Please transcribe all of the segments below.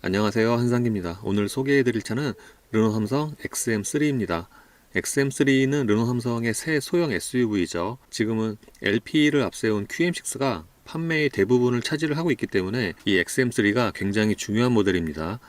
안녕하세요 한상기입니다. 오늘 소개해드릴 차는 르노 삼성 XM3입니다. XM3는 르노 삼성의 새 소형 SUV죠. 지금은 LP를 앞세운 QM6가 판매의 대부분을 차지를 하고 있기 때문에 이 XM3가 굉장히 중요한 모델입니다.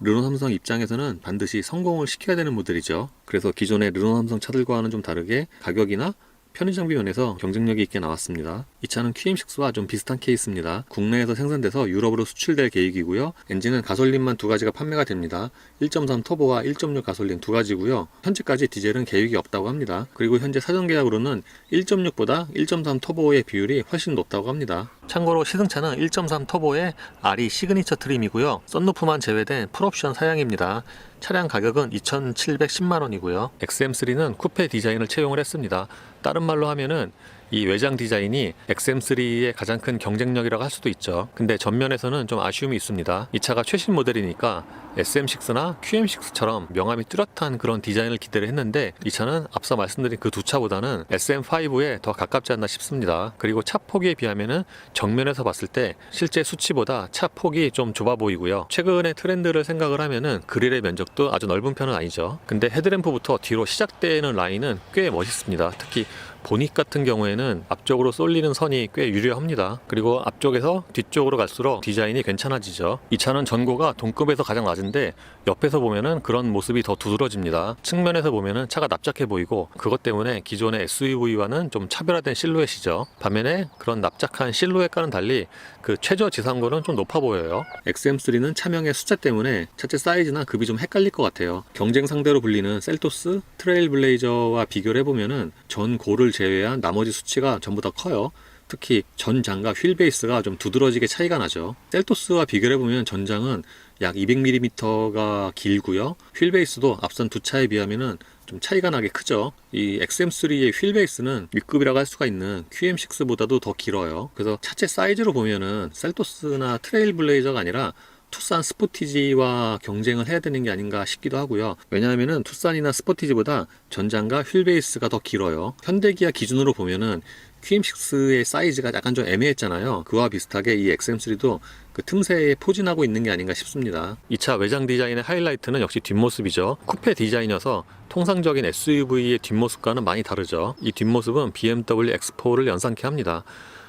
르노 삼성 입장에서는 반드시 성공을 시켜야 되는 모델이죠. 그래서 기존의 르노 삼성 차들과는 좀 다르게 가격이나 편의 장비 면에서 경쟁력이 있게 나왔습니다. 이 차는 QM6와 좀 비슷한 케이스입니다. 국내에서 생산돼서 유럽으로 수출될 계획이고요. 엔진은 가솔린만 두 가지가 판매가 됩니다. 1.3 터보와 1.6 가솔린 두 가지고요. 현재까지 디젤은 계획이 없다고 합니다. 그리고 현재 사전 계약으로는 1.6보다 1.3 터보의 비율이 훨씬 높다고 합니다. 참고로 시승차는 1.3 터보의 RE 시그니처 트림이고요. 썬루프만 제외된 풀옵션 사양입니다. 차량 가격은 2,710만 원이고요. XM3는 쿠페 디자인을 채용을 했습니다. 다른 말로 하면은 이 외장 디자인이 XM3의 가장 큰 경쟁력이라고 할 수도 있죠. 근데 전면에서는 좀 아쉬움이 있습니다. 이 차가 최신 모델이니까 SM6나 QM6처럼 명암이 뚜렷한 그런 디자인을 기대를 했는데 이 차는 앞서 말씀드린 그 두 차보다는 SM5에 더 가깝지 않나 싶습니다. 그리고 차 폭에 비하면은 정면에서 봤을 때 실제 수치보다 차 폭이 좀 좁아 보이고요. 최근의 트렌드를 생각을 하면은 그릴의 면적도 아주 넓은 편은 아니죠. 근데 헤드램프부터 뒤로 시작되는 라인은 꽤 멋있습니다. 특히 보닉 같은 경우에는 앞쪽으로 쏠리는 선이 꽤 유려합니다. 그리고 앞쪽에서 뒤쪽으로 갈수록 디자인이 괜찮아지죠. 이 차는 전고가 동급에서 가장 낮은데 옆에서 보면은 그런 모습이 더 두드러집니다. 측면에서 보면은 차가 납작해 보이고 그것 때문에 기존의 SUV와는 좀 차별화된 실루엣이죠. 반면에 그런 납작한 실루엣과는 달리 그 최저 지상고는 좀 높아 보여요. XM3는 차명의 숫자 때문에 차체 사이즈나 급이 좀 헷갈릴 것 같아요. 경쟁 상대로 불리는 셀토스, 트레일블레이저와 비교를 해보면은 전 고를 제외한 나머지 수치가 전부 다 커요. 특히 전장과 휠 베이스가 좀 두드러지게 차이가 나죠. 셀토스와 비교를 해보면 전장은 약 200mm가 길고요. 휠 베이스도 앞선 두 차에 비하면은 좀 차이가 나게 크죠. 이 XM3의 휠 베이스는 윗급이라고 할 수가 있는 QM6보다도 더 길어요. 그래서 차체 사이즈로 보면은 셀토스나 트레일블레이저가 아니라 투싼 스포티지와 경쟁을 해야 되는 게 아닌가 싶기도 하고요. 왜냐하면은 투싼이나 스포티지보다 전장과 휠 베이스가 더 길어요. 현대기아 기준으로 보면은 QM6의 사이즈가 약간 좀 애매했잖아요. 그와 비슷하게 이 XM3도 그 틈새에 포진하고 있는 게 아닌가 싶습니다. 이 차 외장 디자인의 하이라이트는 역시 뒷모습이죠. 쿠페 디자인이어서 통상적인 SUV의 뒷모습과는 많이 다르죠. 이 뒷모습은 BMW X4를 연상케 합니다.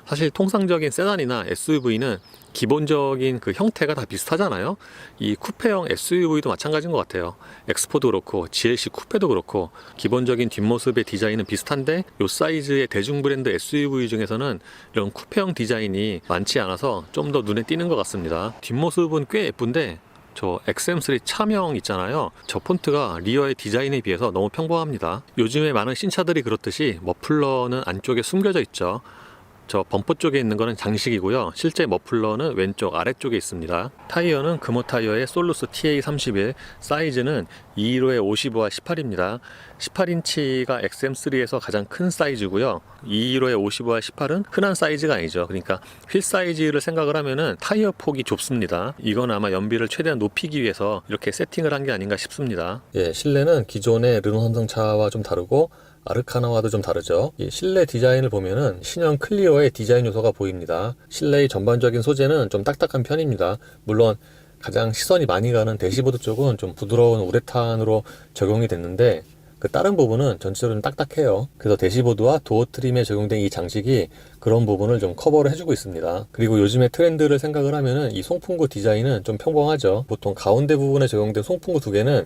사실 통상적인 세단이나 SUV는 기본적인 그 형태가 다 비슷하잖아요. 이 쿠페형 SUV도 마찬가지인 것 같아요. 엑스포도 그렇고 GLC 쿠페도 그렇고 기본적인 뒷모습의 디자인은 비슷한데 이 사이즈의 대중 브랜드 SUV 중에서는 이런 쿠페형 디자인이 많지 않아서 좀 더 눈에 띄는 것 같습니다. 뒷모습은 꽤 예쁜데 저 XM3 차명 있잖아요. 저 폰트가 리어의 디자인에 비해서 너무 평범합니다. 요즘에 많은 신차들이 그렇듯이 머플러는 안쪽에 숨겨져 있죠. 저 범퍼 쪽에 있는 거는 장식이고요. 실제 머플러는 왼쪽 아래쪽에 있습니다. 타이어는 금호 타이어의 솔루스 TA31 사이즈는 215에 55와 18입니다. 18인치가 XM3에서 가장 큰 사이즈고요. 215에 55와 18은 흔한 사이즈가 아니죠. 그러니까 휠 사이즈를 생각을 하면은 타이어 폭이 좁습니다. 이건 아마 연비를 최대한 높이기 위해서 이렇게 세팅을 한 게 아닌가 싶습니다. 예, 실내는 기존의 르노 삼성차와 좀 다르고 아르카나와도 좀 다르죠. 이 실내 디자인을 보면은 신형 클리어의 디자인 요소가 보입니다. 실내의 전반적인 소재는 좀 딱딱한 편입니다. 물론 가장 시선이 많이 가는 대시보드 쪽은 좀 부드러운 우레탄으로 적용이 됐는데 그 다른 부분은 전체적으로 좀 딱딱해요. 그래서 대시보드와 도어 트림에 적용된 이 장식이 그런 부분을 좀 커버를 해주고 있습니다. 그리고 요즘의 트렌드를 생각을 하면은 이 송풍구 디자인은 좀 평범하죠. 보통 가운데 부분에 적용된 송풍구 두 개는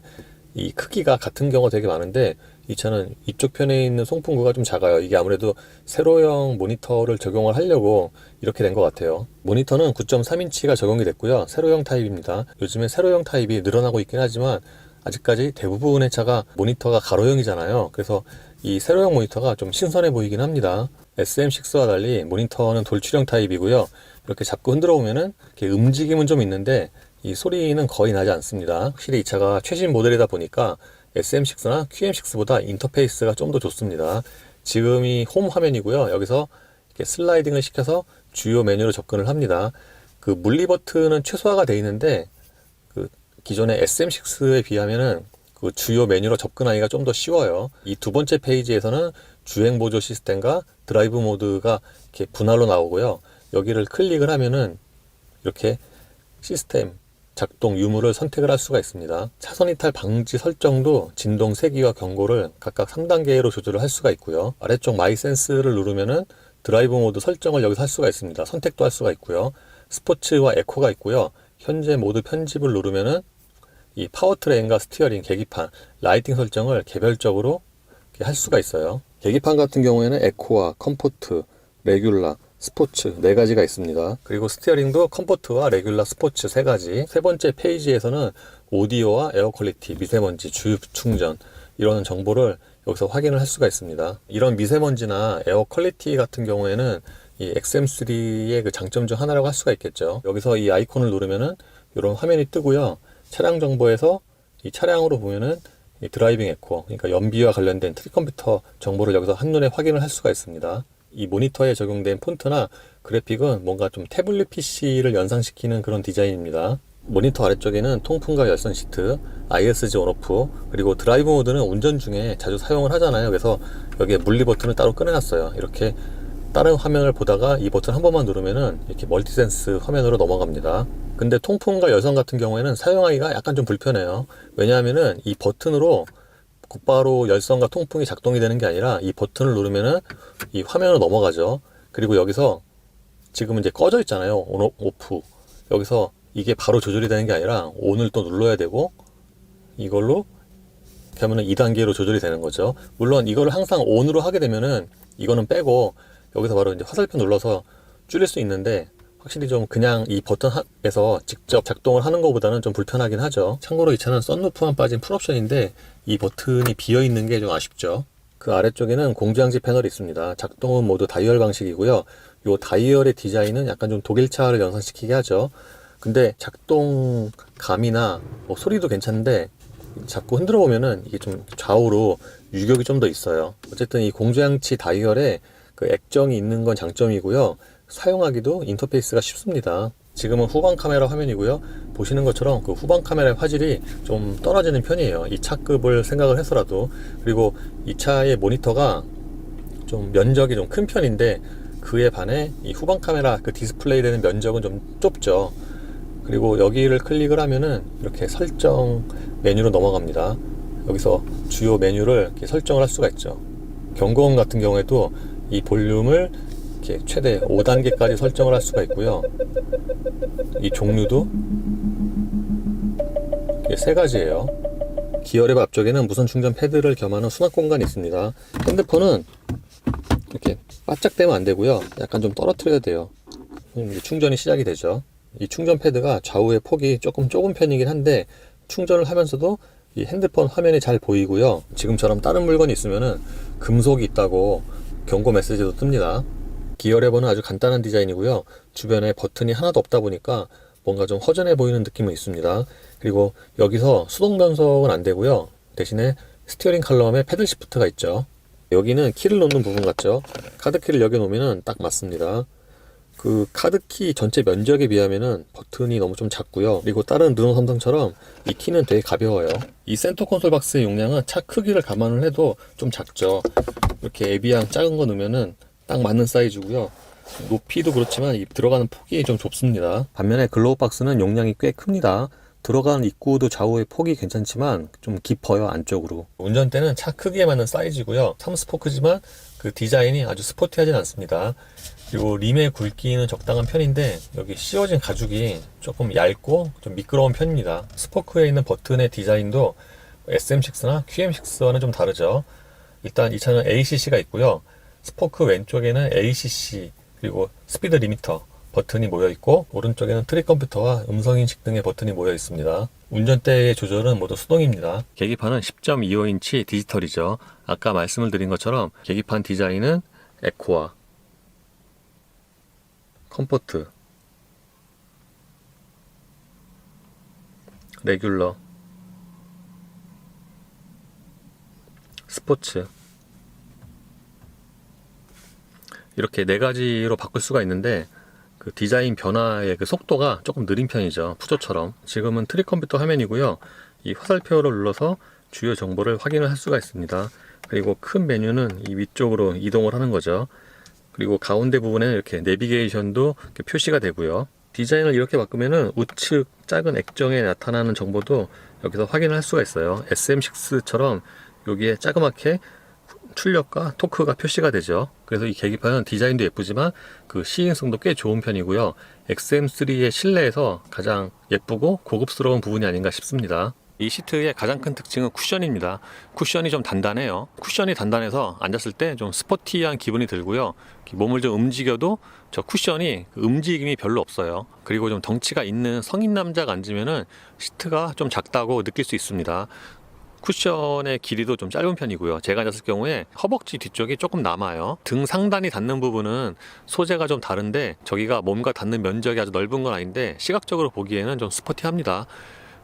이 크기가 같은 경우가 되게 많은데 이 차는 이쪽 편에 있는 송풍구가 좀 작아요. 이게 아무래도 세로형 모니터를 적용을 하려고 이렇게 된 것 같아요. 모니터는 9.3인치가 적용이 됐고요. 세로형 타입입니다. 요즘에 세로형 타입이 늘어나고 있긴 하지만 아직까지 대부분의 차가 모니터가 가로형이잖아요. 그래서 이 세로형 모니터가 좀 신선해 보이긴 합니다. SM6와 달리 모니터는 돌출형 타입이고요. 이렇게 잡고 흔들어 보면은 움직임은 좀 있는데 이 소리는 거의 나지 않습니다. 확실히 이 차가 최신 모델이다 보니까 SM6나 QM6보다 인터페이스가 좀 더 좋습니다. 지금이 홈 화면이고요. 여기서 이렇게 슬라이딩을 시켜서 주요 메뉴로 접근을 합니다. 그 물리 버튼은 최소화가 되어 있는데 그 기존의 SM6에 비하면은 그 주요 메뉴로 접근하기가 좀 더 쉬워요. 이 두 번째 페이지에서는 주행 보조 시스템과 드라이브 모드가 이렇게 분할로 나오고요. 여기를 클릭을 하면은 이렇게 시스템 작동 유무를 선택을 할 수가 있습니다. 차선 이탈 방지 설정도 진동 세기와 경고를 각각 3단계로 조절을 할 수가 있고요. 아래쪽 마이 센스를 누르면은 드라이브 모드 설정을 여기서 할 수가 있습니다. 선택도 할 수가 있고요. 스포츠와 에코가 있고요. 현재 모드 편집을 누르면은 이 파워트레인과 스티어링, 계기판, 라이팅 설정을 개별적으로 할 수가 있어요. 계기판 같은 경우에는 에코와 컴포트, 레귤라, 스포츠 네 가지가 있습니다. 그리고 스티어링도 컴포트와 레귤라, 스포츠 세 가지. 세 번째 페이지에서는 오디오와 에어 퀄리티, 미세먼지, 주유 충전 이런 정보를 여기서 확인을 할 수가 있습니다. 이런 미세먼지나 에어 퀄리티 같은 경우에는 이 XM3의 그 장점 중 하나라고 할 수가 있겠죠. 여기서 이 아이콘을 누르면은 이런 화면이 뜨고요. 차량 정보에서 이 차량으로 보면은 이 드라이빙 에코, 그러니까 연비와 관련된 트리 컴퓨터 정보를 여기서 한눈에 확인을 할 수가 있습니다. 이 모니터에 적용된 폰트나 그래픽은 뭔가 좀 태블릿 PC를 연상시키는 그런 디자인입니다. 모니터 아래쪽에는 통풍과 열선 시트, ISG 온오프, 그리고 드라이브 모드는 운전 중에 자주 사용을 하잖아요. 그래서 여기에 물리 버튼을 따로 꺼내놨어요. 이렇게 다른 화면을 보다가 이 버튼 한 번만 누르면은 이렇게 멀티센스 화면으로 넘어갑니다. 근데 통풍과 열선 같은 경우에는 사용하기가 약간 좀 불편해요. 왜냐하면은 이 버튼으로 곧바로 열선과 통풍이 작동이 되는 게 아니라 이 버튼을 누르면은 이 화면으로 넘어가죠. 그리고 여기서 지금은 이제 꺼져 있잖아요. 온, 오프. 여기서 이게 바로 조절이 되는 게 아니라 온을 또 눌러야 되고 이걸로 하면은 2단계로 조절이 되는 거죠. 물론 이거를 항상 온으로 하게 되면은 이거는 빼고 여기서 바로 이제 화살표 눌러서 줄일 수 있는데 확실히 좀 그냥 이 버튼에서 직접 작동을 하는 것보다는 좀 불편하긴 하죠. 참고로 이 차는 썬루프만 빠진 풀옵션인데 이 버튼이 비어 있는 게 좀 아쉽죠. 그 아래쪽에는 공조장치 패널이 있습니다. 작동은 모두 다이얼 방식이고요. 이 다이얼의 디자인은 약간 좀 독일차를 연상시키게 하죠. 근데 작동감이나 뭐 소리도 괜찮은데 자꾸 흔들어 보면은 이게 좀 좌우로 유격이 좀 더 있어요. 어쨌든 이 공조장치 다이얼에 그 액정이 있는 건 장점이고요. 사용하기도 인터페이스가 쉽습니다. 지금은 후방 카메라 화면이고요. 보시는 것처럼 그 후방 카메라의 화질이 좀 떨어지는 편이에요. 이 차급을 생각을 해서라도. 그리고 이 차의 모니터가 좀 면적이 좀 큰 편인데 그에 반해 이 후방 카메라 그 디스플레이 되는 면적은 좀 좁죠. 그리고 여기를 클릭을 하면은 이렇게 설정 메뉴로 넘어갑니다. 여기서 주요 메뉴를 설정을 할 수가 있죠. 경고음 같은 경우에도 이 볼륨을 이렇게 최대 5단계까지 설정을 할 수가 있고요. 이 종류도 세 가지예요. 기어랩 앞쪽에는 무선 충전 패드를 겸하는 수납 공간이 있습니다. 핸드폰은 이렇게 바짝 대면 안 되고요. 약간 좀 떨어뜨려야 돼요. 충전이 시작이 되죠. 이 충전 패드가 좌우의 폭이 조금 좁은 편이긴 한데 충전을 하면서도 이 핸드폰 화면이 잘 보이고요. 지금처럼 다른 물건이 있으면은 금속이 있다고 경고 메시지도 뜹니다. 기어 레버는 아주 간단한 디자인이고요. 주변에 버튼이 하나도 없다 보니까 뭔가 좀 허전해 보이는 느낌은 있습니다. 그리고 여기서 수동 변속은 안 되고요. 대신에 스티어링 칼럼에 패들 시프트가 있죠. 여기는 키를 놓는 부분 같죠. 카드키를 여기 놓으면 딱 맞습니다. 그 카드키 전체 면적에 비하면은 버튼이 너무 좀 작고요. 그리고 다른 르노 삼성처럼 이 키는 되게 가벼워요. 이 센터 콘솔 박스의 용량은 차 크기를 감안을 해도 좀 작죠. 이렇게 에비앙 작은 거 넣으면은 딱 맞는 사이즈고요. 높이도 그렇지만 이 들어가는 폭이 좀 좁습니다. 반면에 글로우 박스는 용량이 꽤 큽니다. 들어가는 입구도 좌우의 폭이 괜찮지만 좀 깊어요 안쪽으로. 운전대는 차 크기에 맞는 사이즈고요. 3스포크지만 그 디자인이 아주 스포티하진 않습니다. 그리고 림의 굵기는 적당한 편인데 여기 씌워진 가죽이 조금 얇고 좀 미끄러운 편입니다. 스포크에 있는 버튼의 디자인도 SM6나 QM6와는 좀 다르죠. 일단 이 차는 ACC가 있고요. 스포크 왼쪽에는 ACC 그리고 스피드 리미터 버튼이 모여 있고 오른쪽에는 트릭 컴퓨터와 음성 인식 등의 버튼이 모여 있습니다. 운전대의 조절은 모두 수동입니다. 계기판은 10.25인치 디지털이죠. 아까 말씀을 드린 것처럼 계기판 디자인은 에코와 컴포트 레귤러 스포츠 이렇게 네 가지로 바꿀 수가 있는데 그 디자인 변화의 그 속도가 조금 느린 편이죠. 푸조처럼. 지금은 트릭 컴퓨터 화면이고요. 이 화살표를 눌러서 주요 정보를 확인을 할 수가 있습니다. 그리고 큰 메뉴는 이 위쪽으로 이동을 하는 거죠. 그리고 가운데 부분에 이렇게 내비게이션도 이렇게 표시가 되고요. 디자인을 이렇게 바꾸면은 우측 작은 액정에 나타나는 정보도 여기서 확인을 할 수가 있어요. SM6처럼 여기에 자그맣게 출력과 토크가 표시가 되죠. 그래서 이 계기판은 디자인도 예쁘지만 그 시인성도 꽤 좋은 편이고요. XM3의 실내에서 가장 예쁘고 고급스러운 부분이 아닌가 싶습니다. 이 시트의 가장 큰 특징은 쿠션입니다. 쿠션이 좀 단단해요. 쿠션이 단단해서 앉았을 때 좀 스포티한 기분이 들고요. 몸을 좀 움직여도 저 쿠션이 그 움직임이 별로 없어요. 그리고 좀 덩치가 있는 성인 남자가 앉으면은 시트가 좀 작다고 느낄 수 있습니다. 쿠션의 길이도 좀 짧은 편이고요. 제가 앉았을 경우에 허벅지 뒤쪽이 조금 남아요. 등 상단이 닿는 부분은 소재가 좀 다른데 저기가 몸과 닿는 면적이 아주 넓은 건 아닌데 시각적으로 보기에는 좀 스포티합니다.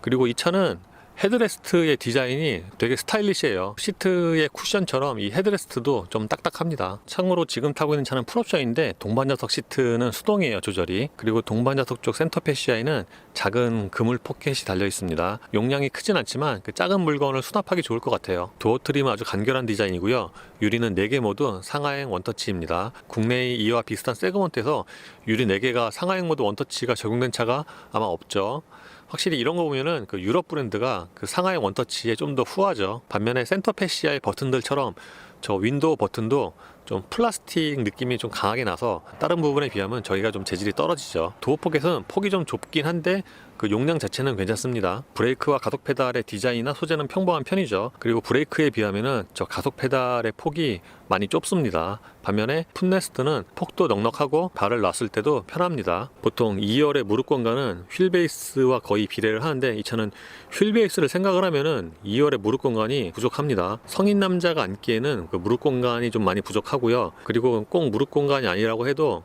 그리고 이 차는 헤드레스트의 디자인이 되게 스타일리시해요. 시트의 쿠션처럼 이 헤드레스트도 좀 딱딱합니다. 참고로 지금 타고 있는 차는 풀옵션인데 동반 좌석 시트는 수동이에요, 조절이. 그리고 동반 좌석 쪽 센터 패시아에는 작은 그물 포켓이 달려 있습니다. 용량이 크진 않지만 그 작은 물건을 수납하기 좋을 것 같아요. 도어 트림은 아주 간결한 디자인이고요. 유리는 4개 모두 상하행 원터치입니다. 국내의 이와 비슷한 세그먼트에서 유리 4개가 상하행 모드 원터치가 적용된 차가 아마 없죠. 확실히 이런 거 보면은 그 유럽 브랜드가 그 상하의 원터치에 좀 더 후하죠. 반면에 센터 패시아의 버튼들처럼 저 윈도우 버튼도 좀 플라스틱 느낌이 좀 강하게 나서 다른 부분에 비하면 저희가 좀 재질이 떨어지죠. 도어 포켓은 폭이 좀 좁긴 한데 그 용량 자체는 괜찮습니다. 브레이크와 가속 페달의 디자인이나 소재는 평범한 편이죠. 그리고 브레이크에 비하면은 저 가속 페달의 폭이 많이 좁습니다. 반면에 풋레스트는 폭도 넉넉하고 발을 놨을 때도 편합니다. 보통 2열의 무릎 공간은 휠 베이스와 거의 비례를 하는데 이 차는 휠 베이스를 생각을 하면은 2열의 무릎 공간이 부족합니다. 성인 남자가 앉기에는 그 무릎 공간이 좀 많이 부족하고요. 그리고 꼭 무릎 공간이 아니라고 해도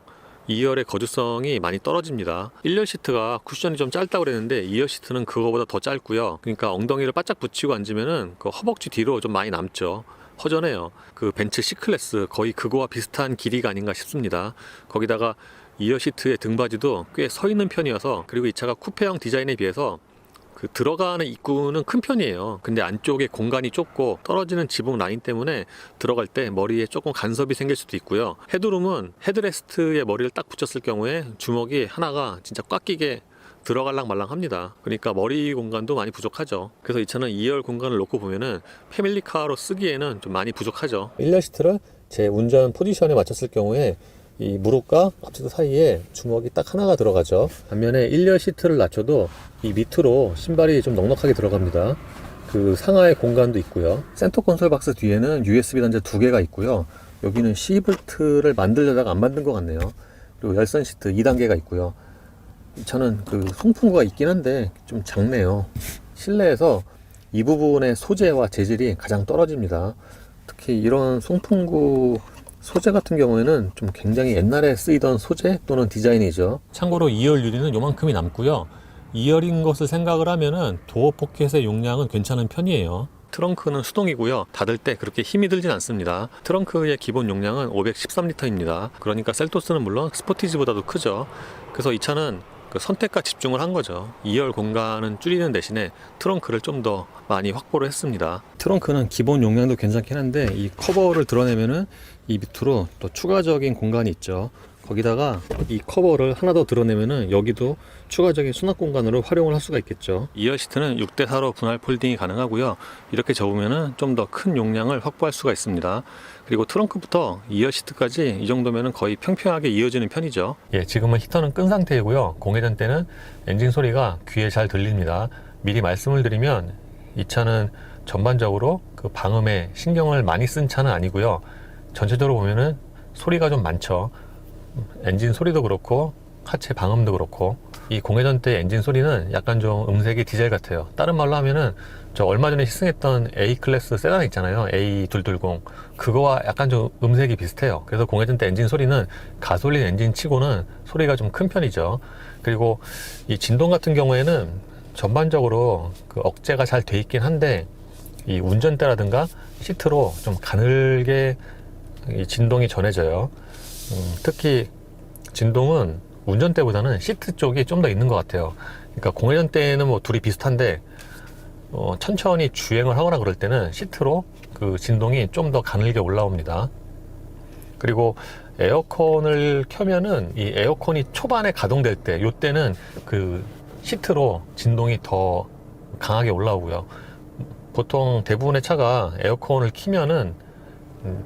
2열의 거주성이 많이 떨어집니다. 1열 시트가 쿠션이 좀 짧다고 그랬는데 2열 시트는 그거보다 더 짧고요. 그러니까 엉덩이를 바짝 붙이고 앉으면은 그 허벅지 뒤로 좀 많이 남죠. 허전해요. 그 벤츠 C클래스 거의 그거와 비슷한 길이가 아닌가 싶습니다. 거기다가 2열 시트의 등받이도 꽤 서 있는 편이어서 그리고 이 차가 쿠페형 디자인에 비해서 그 들어가는 입구는 큰 편이에요. 근데 안쪽에 공간이 좁고 떨어지는 지붕 라인 때문에 들어갈 때 머리에 조금 간섭이 생길 수도 있고요. 헤드룸은 헤드레스트에 머리를 딱 붙였을 경우에 주먹이 하나가 진짜 꽉 끼게 들어갈랑 말랑 합니다. 그러니까 머리 공간도 많이 부족하죠. 그래서 이 차는 2열 공간을 놓고 보면은 패밀리카로 쓰기에는 좀 많이 부족하죠. 1열 시트를 제 운전 포지션에 맞췄을 경우에 이 무릎과 앞치도 사이에 주먹이 딱 하나가 들어가죠. 반면에 1열 시트를 낮춰도 이 밑으로 신발이 좀 넉넉하게 들어갑니다. 그 상하의 공간도 있고요. 센터 콘솔 박스 뒤에는 USB 단자 두 개가 있고요. 여기는 C볼트를 만들려다가 안 만든 것 같네요. 그리고 열선 시트 2단계가 있고요. 이 차는 그 송풍구가 있긴 한데 좀 작네요. 실내에서 이 부분의 소재와 재질이 가장 떨어집니다. 특히 이런 송풍구 소재 같은 경우에는 좀 굉장히 옛날에 쓰이던 소재 또는 디자인이죠. 참고로 2열 유리는 요만큼이 남고요. 2열인 것을 생각을 하면은 도어 포켓의 용량은 괜찮은 편이에요. 트렁크는 수동이고요. 닫을 때 그렇게 힘이 들진 않습니다. 트렁크의 기본 용량은 513리터입니다. 그러니까 셀토스는 물론 스포티지보다도 크죠. 그래서 이 차는 그 선택과 집중을 한 거죠. 2열 공간은 줄이는 대신에 트렁크를 좀 더 많이 확보를 했습니다. 트렁크는 기본 용량도 괜찮긴 한데 이 커버를 드러내면은 이 밑으로 또 추가적인 공간이 있죠. 거기다가 이 커버를 하나 더 드러내면은 여기도 추가적인 수납 공간으로 활용을 할 수가 있겠죠. 2열 시트는 6대 4로 분할 폴딩이 가능하고요. 이렇게 접으면은 좀 더 큰 용량을 확보할 수가 있습니다. 그리고 트렁크부터 2열 시트까지 이 정도면은 거의 평평하게 이어지는 편이죠. 예, 지금은 히터는 끈 상태이고요. 공회전 때는 엔진 소리가 귀에 잘 들립니다. 미리 말씀을 드리면 이 차는 전반적으로 그 방음에 신경을 많이 쓴 차는 아니고요. 전체적으로 보면은 소리가 좀 많죠. 엔진 소리도 그렇고 하체 방음도 그렇고 이 공회전 때 엔진 소리는 약간 좀 음색이 디젤 같아요. 다른 말로 하면은 저 얼마 전에 시승했던 A 클래스 세단 있잖아요. A220 그거와 약간 좀 음색이 비슷해요. 그래서 공회전 때 엔진 소리는 가솔린 엔진 치고는 소리가 좀 큰 편이죠. 그리고 이 진동 같은 경우에는 전반적으로 그 억제가 잘 돼 있긴 한데 이 운전대라든가 시트로 좀 가늘게 이 진동이 전해져요. 음, 특히 진동은 운전대보다는 시트 쪽이 좀 더 있는 것 같아요. 그러니까 공회전 때는 뭐 둘이 비슷한데 어, 천천히 주행을 하거나 그럴 때는 시트로 그 진동이 좀 더 가늘게 올라옵니다. 그리고 에어컨을 켜면은 이 에어컨이 초반에 가동될 때, 요때는 그 시트로 진동이 더 강하게 올라오고요. 보통 대부분의 차가 에어컨을 키면은 음,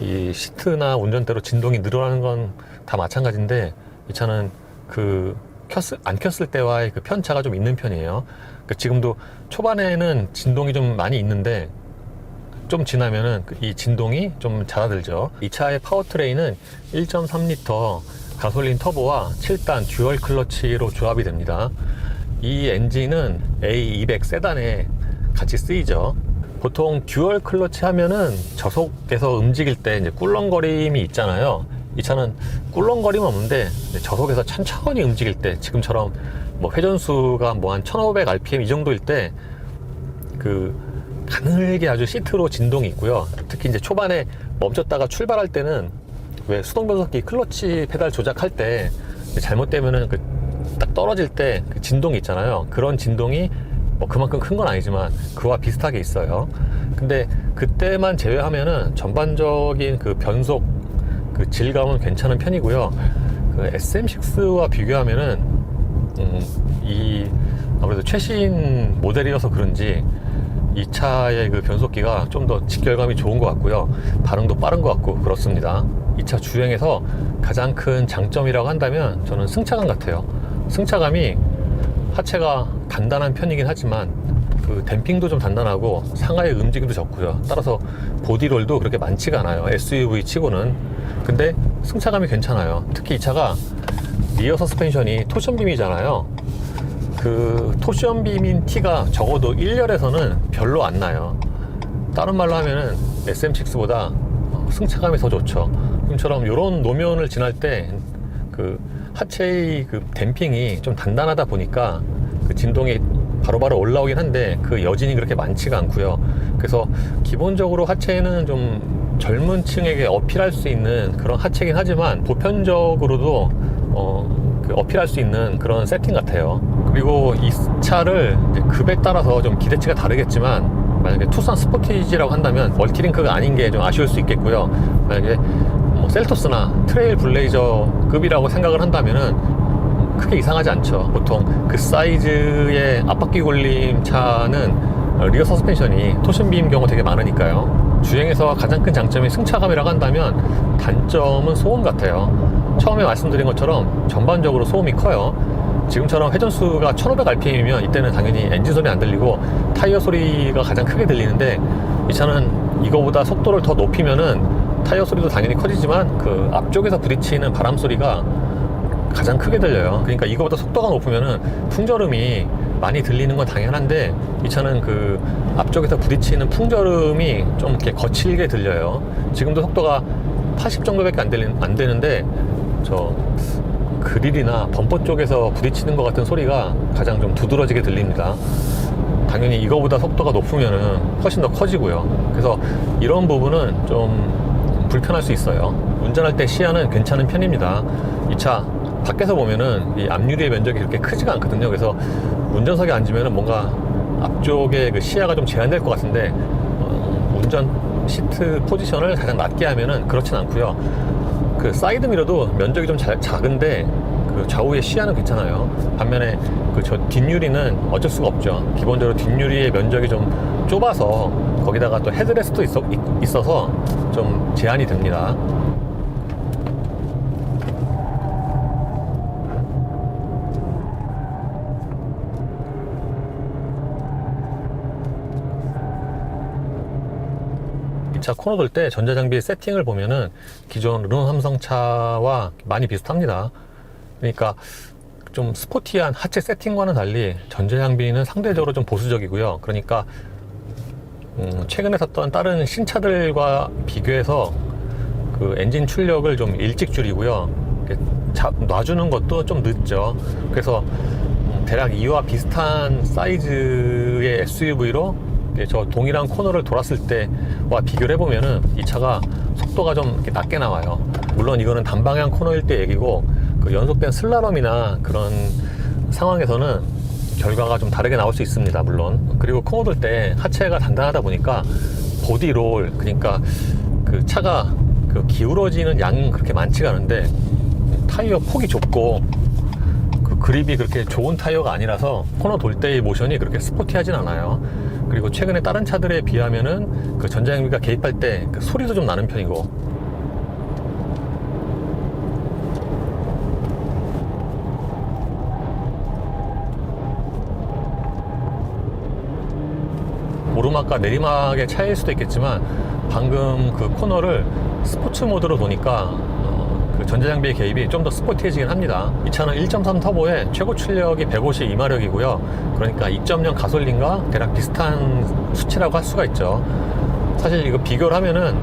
이 시트나 운전대로 진동이 늘어나는 건 다 마찬가지인데 이 차는 그 켰을, 안 켰을 때와의 그 편차가 좀 있는 편이에요. 그 지금도 초반에는 진동이 좀 많이 있는데 좀 지나면은 그이 진동이 좀 잦아들죠. 이 차의 파워트레인은 1.3L 가솔린 터보와 7단 듀얼 클러치로 조합이 됩니다. 이 엔진은 A200 세단에 같이 쓰이죠. 보통 듀얼 클러치 하면은 저속에서 움직일 때 이제 꿀렁거림이 있잖아요. 이 차는 꿀렁거림은 없는데 저속에서 천천히 움직일 때 지금처럼 뭐 회전수가 뭐 한 1500 rpm 이 정도일 때 그 가늘게 아주 시트로 진동이 있고요. 특히 이제 초반에 멈췄다가 출발할 때는 왜 수동 변속기 클러치 페달 조작할 때 잘못되면은 그 딱 떨어질 때 그 진동이 있잖아요. 그런 진동이 뭐 그만큼 큰 건 아니지만 그와 비슷하게 있어요. 근데 그때만 제외하면은 전반적인 그 변속 그 질감은 괜찮은 편이고요. 그 SM6와 비교하면은 음, 이 아무래도 최신 모델이어서 그런지 이 차의 그 변속기가 좀 더 직결감이 좋은 것 같고요. 반응도 빠른 것 같고 그렇습니다. 이 차 주행에서 가장 큰 장점이라고 한다면 저는 승차감 같아요. 승차감이 하체가 단단한 편이긴 하지만 그 댐핑도 좀 단단하고 상하의 움직임도 적고요. 따라서 보디롤도 그렇게 많지가 않아요. SUV 치고는. 근데 승차감이 괜찮아요. 특히 이 차가 리어 서스펜션이 토션 빔이잖아요. 그 토션 빔인 티가 적어도 1열에서는 별로 안 나요. 다른 말로 하면은 SM6보다 승차감이 더 좋죠. 지금처럼 이런 노면을 지날 때 그 하체의 그 댐핑이 좀 단단하다 보니까 그 진동이 바로 바로 올라오긴 한데 그 여진이 그렇게 많지가 않고요. 그래서 기본적으로 하체는 좀 젊은 층에게 어필할 수 있는 그런 하체긴 하지만 보편적으로도 어, 그 어필할 수 있는 그런 세팅 같아요. 그리고 이 차를 급에 따라서 좀 기대치가 다르겠지만 만약에 투싼 스포티지라고 한다면 멀티링크가 아닌 게 좀 아쉬울 수 있겠고요. 만약에 뭐 셀토스나 트레일 블레이저 급이라고 생각을 한다면은 크게 이상하지 않죠. 보통 그 사이즈의 앞바퀴 굴림 차는 리어 서스펜션이 토션빔 경우 되게 많으니까요. 주행에서 가장 큰 장점이 승차감이라고 한다면 단점은 소음 같아요. 처음에 말씀드린 것처럼 전반적으로 소음이 커요. 지금처럼 회전수가 1500rpm이면 이때는 당연히 엔진 소리 안 들리고 타이어 소리가 가장 크게 들리는데 이 차는 이거보다 속도를 더 높이면은 타이어 소리도 당연히 커지지만 그 앞쪽에서 부딪히는 바람 소리가 가장 크게 들려요. 그러니까 이거보다 속도가 높으면은 풍절음이 많이 들리는 건 당연한데 이 차는 그 앞쪽에서 부딪히는 풍절음이 좀 이렇게 거칠게 들려요. 지금도 속도가 80 정도밖에 안, 들리, 안 되는데 저 그릴이나 범퍼 쪽에서 부딪히는 것 같은 소리가 가장 좀 두드러지게 들립니다. 당연히 이거보다 속도가 높으면은 훨씬 더 커지고요. 그래서 이런 부분은 좀 불편할 수 있어요. 운전할 때 시야는 괜찮은 편입니다. 이 차 밖에서 보면은 이 앞유리의 면적이 그렇게 크지가 않거든요. 그래서 운전석에 앉으면은 뭔가 앞쪽에 그 시야가 좀 제한될 것 같은데 어, 운전 시트 포지션을 가장 낮게 하면은 그렇진 않고요. 그 사이드 미러도 면적이 좀 자- 작은데 그 좌우의 시야는 괜찮아요. 반면에 그 저 뒷유리는 어쩔 수가 없죠. 기본적으로 뒷유리의 면적이 좀 좁아서 거기다가 또 헤드레스트도 있어, 있- 있어서 좀 제한이 됩니다. 이차 코너 돌 때 전자장비 세팅을 보면은 기존 르노 삼성차와 많이 비슷합니다. 그러니까 좀 스포티한 하체 세팅과는 달리 전자장비는 상대적으로 좀 보수적이고요. 그러니까 음, 최근에 샀던 다른 신차들과 비교해서 그 엔진 출력을 좀 일찍 줄이고요. 자- 놔주는 것도 좀 늦죠. 그래서 음, 대략 이와 비슷한 사이즈의 SUV로 저 동일한 코너를 돌았을 때와 비교를 해보면은 이 차가 속도가 좀 낮게 나와요. 물론 이거는 단방향 코너일 때 얘기고 그 연속된 슬라럼이나 그런 상황에서는 결과가 좀 다르게 나올 수 있습니다. 물론 그리고 돌때 하체가 단단하다 보니까 보디롤 그러니까 그 차가 그그 기울어지는 양은 그렇게 많지가 않은데 타이어 폭이 좁고 그 그립이 그렇게 좋은 타이어가 아니라서 코너 돌 때의 모션이 그렇게 스포티하진 않아요. 그리고 최근에 다른 차들에 비하면은 그 전자장비가 개입할 때 그 소리도 좀 나는 편이고 오르막과 내리막의 차이일 수도 있겠지만 방금 그 코너를 스포츠 모드로 도니까 어, 그 전자장비의 개입이 좀 더 스포티해지긴 합니다. 이 차는 1.3 터보에 최고 출력이 152마력이고요. 그러니까 2.0 가솔린과 대략 비슷한 수치라고 할 수가 있죠. 사실 이거 비교를 하면은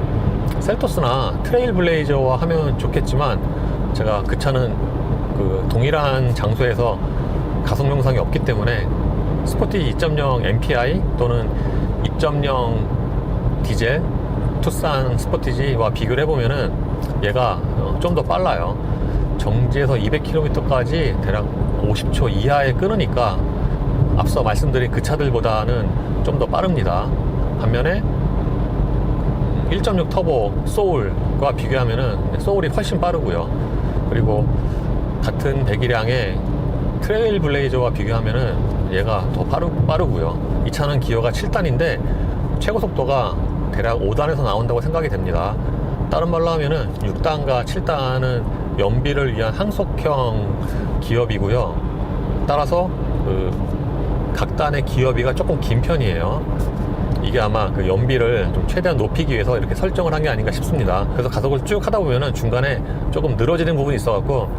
셀토스나 트레일 블레이저와 하면 좋겠지만 제가 그 차는 그 동일한 장소에서 가속 영상이 없기 때문에 스포티 2.0 MPI 또는 2.0 디젤 투싼 스포티지와 비교를 해보면은 얘가 어, 좀더 빨라요. 정지에서 200km까지 대략 50초 이하에 끊으니까 앞서 말씀드린 그 차들보다는 좀 더 빠릅니다. 반면에 1.6 터보 소울과 비교하면은 소울이 훨씬 빠르고요. 그리고 같은 배기량의 트레일 블레이저와 비교하면은 얘가 더 빠르, 빠르고요. 이 차는 기어가 7단인데 최고 속도가 대략 5단에서 나온다고 생각이 됩니다. 다른 말로 하면은 6단과 7단은 연비를 위한 항속형 기업이고요. 따라서 그 각 단의 기어비가 조금 긴 편이에요. 이게 아마 그 연비를 좀 최대한 높이기 위해서 이렇게 설정을 한 게 아닌가 싶습니다. 그래서 가속을 쭉 하다 보면은 중간에 조금 늘어지는 부분이 있어갖고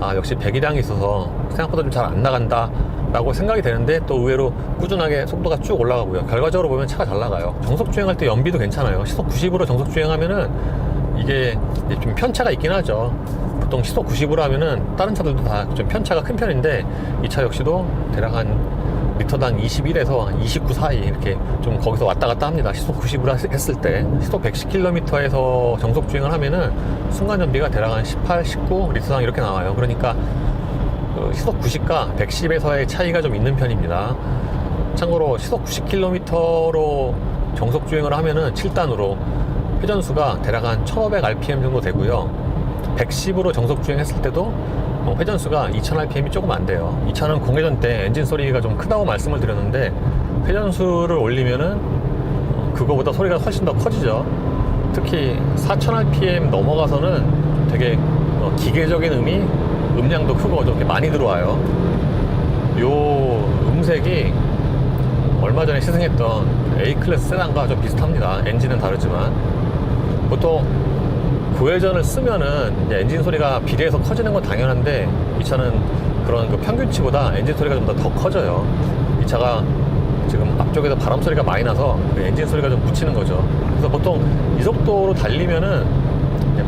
아 역시 배기량이 있어서 생각보다 좀 잘 안 나간다 라고 생각이 되는데 또 의외로 꾸준하게 속도가 쭉 올라가고요. 결과적으로 보면 차가 잘 나가요. 정속 주행할 때 연비도 괜찮아요. 시속 90으로 정속 주행하면은 이게 좀 편차가 있긴 하죠. 보통 시속 90으로 하면은 다른 차들도 다 좀 편차가 큰 편인데 이 차 역시도 대략 한 리터당 21에서 29 사이 이렇게 좀 거기서 왔다 갔다 합니다. 시속 90으로 했을 때 시속 110km에서 정속 주행을 하면은 순간 연비가 대략 한 18, 19 리터당 이렇게 나와요. 그러니까 그 시속 90과 110에서의 차이가 좀 있는 편입니다. 참고로 시속 90km로 정속 주행을 하면은 7단으로 회전수가 대략 한 1500rpm 정도 되고요. 110으로 정속 주행했을 때도 어, 회전수가 2000rpm이 조금 안 돼요. 이 차는 공회전 때 엔진 소리가 좀 크다고 말씀을 드렸는데 회전수를 올리면은 어, 그거보다 소리가 훨씬 더 커지죠. 특히 4000rpm 넘어가서는 되게 어, 기계적인 음이 음량도 크고 좀 이렇게 많이 들어와요. 요 음색이 얼마 전에 시승했던 A클래스 세단과 좀 비슷합니다. 엔진은 다르지만 보통 고회전을 쓰면은 엔진 소리가 비례해서 커지는 건 당연한데 이 차는 그런 그 평균치보다 엔진 소리가 좀더더 커져요. 이 차가 지금 앞쪽에서 바람 소리가 많이 나서 그 엔진 소리가 좀 묻히는 거죠. 그래서 보통 이 속도로 달리면은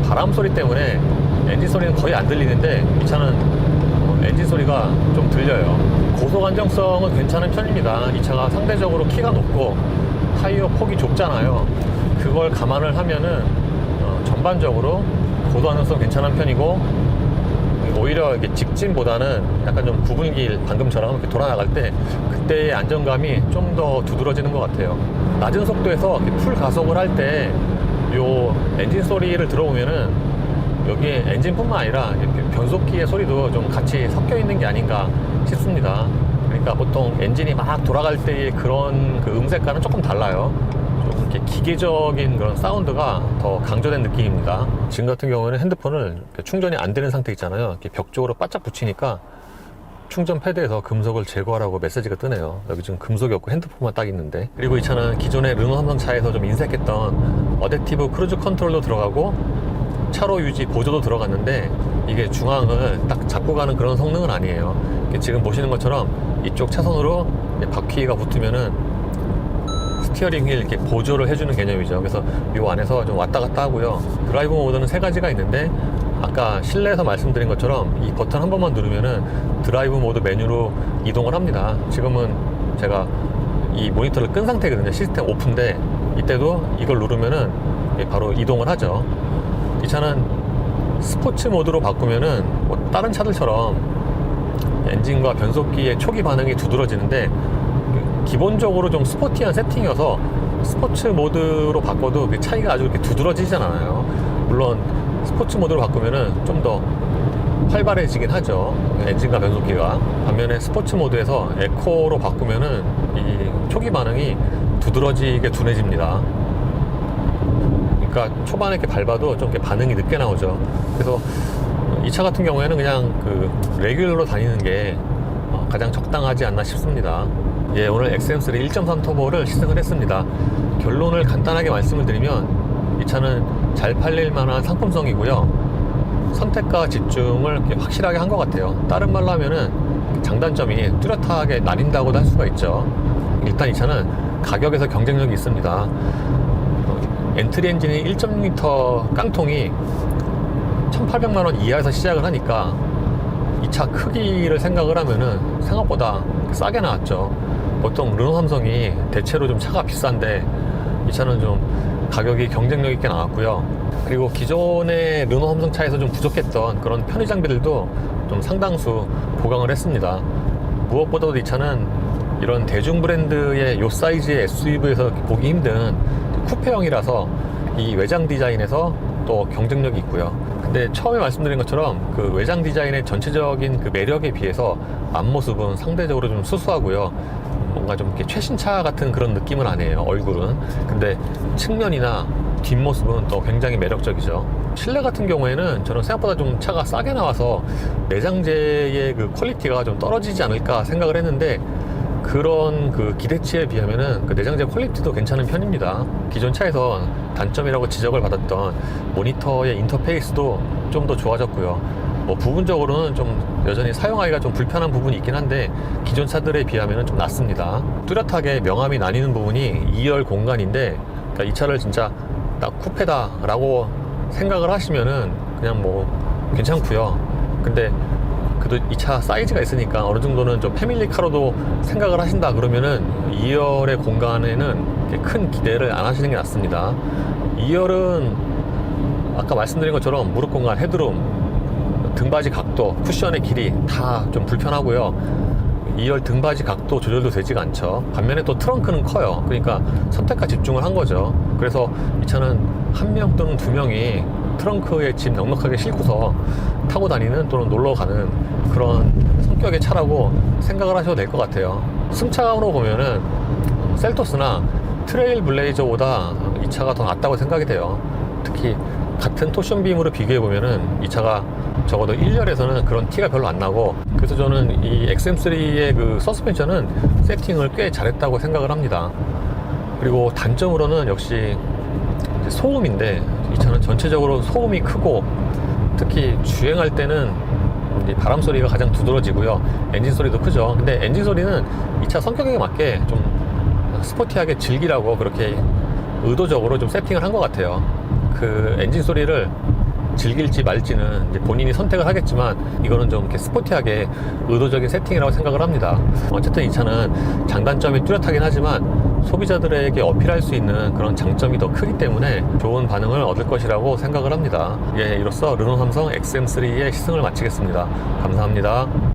바람 소리 때문에 엔진 소리는 거의 안 들리는데 이 차는 어, 엔진 소리가 좀 들려요. 고속 안정성은 괜찮은 편입니다. 이 차가 상대적으로 키가 높고 타이어 폭이 좁잖아요. 그걸 감안을 하면은 어, 전반적으로 고도 안정성 괜찮은 편이고 오히려 이게 직진보다는 약간 좀 굽은 길 방금처럼 이렇게 돌아 나갈 때 그때의 안정감이 좀 더 두드러지는 것 같아요. 낮은 속도에서 풀 가속을 할 때 요 엔진 소리를 들어보면은 여기에 엔진뿐만 아니라 변속기의 소리도 좀 같이 섞여 있는 게 아닌가 싶습니다. 그러니까 보통 엔진이 막 돌아갈 때의 그런 그 음색과는 조금 달라요. 좀 이렇게 기계적인 그런 사운드가 더 강조된 느낌입니다. 지금 같은 경우에는 핸드폰을 충전이 안 되는 상태 있잖아요. 이렇게 벽 쪽으로 바짝 붙이니까 충전 패드에서 금속을 제거하라고 메시지가 뜨네요. 여기 지금 금속이 없고 핸드폰만 딱 있는데. 그리고 이 차는 기존의 르노 삼성 차에서 좀 인색했던 어댑티브 크루즈 컨트롤도 들어가고 차로 유지 보조도 들어갔는데 이게 중앙을 딱 잡고 가는 그런 성능은 아니에요. 지금 보시는 것처럼 이쪽 차선으로 바퀴가 붙으면은 스티어링 휠 이렇게 보조를 해주는 개념이죠. 그래서 이 안에서 좀 왔다 갔다 하고요. 드라이브 모드는 세 가지가 있는데 아까 실내에서 말씀드린 것처럼 이 버튼 한 번만 누르면은 드라이브 모드 메뉴로 이동을 합니다. 지금은 제가 이 모니터를 끈 상태거든요. 시스템 오픈데 이때도 이걸 누르면은 바로 이동을 하죠. 이 차는 스포츠 모드로 바꾸면은 뭐 다른 차들처럼 엔진과 변속기의 초기 반응이 두드러지는데 기본적으로 좀 스포티한 세팅이어서 스포츠 모드로 바꿔도 그 차이가 아주 이렇게 두드러지진 않아요. 물론 스포츠 모드로 바꾸면은 좀 더 활발해지긴 하죠. 엔진과 변속기가. 반면에 스포츠 모드에서 에코로 바꾸면은 이 초기 반응이 두드러지게 둔해집니다. 그러니까 초반에 이렇게 밟아도 좀 이렇게 반응이 늦게 나오죠. 그래서 이 차 같은 경우에는 그냥 그 레귤러로 다니는 게 어, 가장 적당하지 않나 싶습니다. 예, 오늘 XM3 1.3 터보를 시승을 했습니다. 결론을 간단하게 말씀을 드리면 이 차는 잘 팔릴 만한 상품성이고요. 선택과 집중을 확실하게 한 것 같아요. 다른 말로 하면은 장단점이 뚜렷하게 나뉜다고도 할 수가 있죠. 일단 이 차는 가격에서 경쟁력이 있습니다. 어, 엔트리 엔진이 1.6L 깡통이 1,800만 원 이하에서 시작을 하니까 이 차 크기를 생각을 하면은 생각보다 싸게 나왔죠. 보통 르노 삼성이 대체로 좀 차가 비싼데 이 차는 좀 가격이 경쟁력 있게 나왔고요. 그리고 기존의 르노 삼성 차에서 좀 부족했던 그런 편의 장비들도 좀 상당수 보강을 했습니다. 무엇보다도 이 차는 이런 대중 브랜드의 요 사이즈의 SUV에서 보기 힘든 쿠페형이라서 이 외장 디자인에서 또 경쟁력이 있고요. 근데 처음에 말씀드린 것처럼 그 외장 디자인의 전체적인 그 매력에 비해서 앞모습은 상대적으로 좀 수수하고요. 뭔가 좀 이렇게 최신차 같은 그런 느낌은 아니에요. 얼굴은. 근데 측면이나 뒷모습은 또 굉장히 매력적이죠. 실내 같은 경우에는 저는 생각보다 좀 차가 싸게 나와서 내장재의 그 퀄리티가 좀 떨어지지 않을까 생각을 했는데 그런 그 기대치에 비하면은 그 내장재 퀄리티도 괜찮은 편입니다. 기존 차에서 단점이라고 지적을 받았던 모니터의 인터페이스도 좀 더 좋아졌고요. 뭐 부분적으로는 좀 여전히 사용하기가 좀 불편한 부분이 있긴 한데 기존 차들에 비하면 좀 낫습니다. 뚜렷하게 명암이 나뉘는 부분이 2열 공간인데 그러니까 이 차를 진짜 딱 쿠페다라고 생각을 하시면은 그냥 뭐 괜찮고요. 근데 그래도 이 차 사이즈가 있으니까 어느 정도는 좀 패밀리카로도 생각을 하신다 그러면은 2열의 공간에는 큰 기대를 안 하시는 게 낫습니다. 2열은 아까 말씀드린 것처럼 무릎 공간, 헤드룸, 등받이 각도, 쿠션의 길이 다 좀 불편하고요. 2열 등받이 각도 조절도 되지가 않죠. 반면에 또 트렁크는 커요. 그러니까 선택과 집중을 한 거죠. 그래서 이 차는 한 명 또는 두 명이 트렁크에 짐 넉넉하게 싣고서 타고 다니는 또는 놀러 가는 그런 성격의 차라고 생각을 하셔도 될 것 같아요. 승차감으로 보면은 셀토스나 트레일 블레이저보다 이 차가 더 낫다고 생각이 돼요. 특히 같은 토션 빔으로 비교해 보면은 이 차가 적어도 1열에서는 그런 티가 별로 안 나고 그래서 저는 이 XM3의 그 서스펜션은 세팅을 꽤 잘했다고 생각을 합니다. 그리고 단점으로는 역시 소음인데 이 차는 전체적으로 소음이 크고 특히 주행할 때는 바람 소리가 가장 두드러지고요. 엔진 소리도 크죠. 근데 엔진 소리는 이 차 성격에 맞게 좀 스포티하게 즐기라고 그렇게 의도적으로 좀 세팅을 한 것 같아요. 그 엔진 소리를 즐길지 말지는 본인이 선택을 하겠지만 이거는 좀 이렇게 스포티하게 의도적인 세팅이라고 생각을 합니다. 어쨌든 이 차는 장단점이 뚜렷하긴 하지만 소비자들에게 어필할 수 있는 그런 장점이 더 크기 때문에 좋은 반응을 얻을 것이라고 생각을 합니다. 예, 이로써 르노 삼성 XM3의 시승을 마치겠습니다. 감사합니다.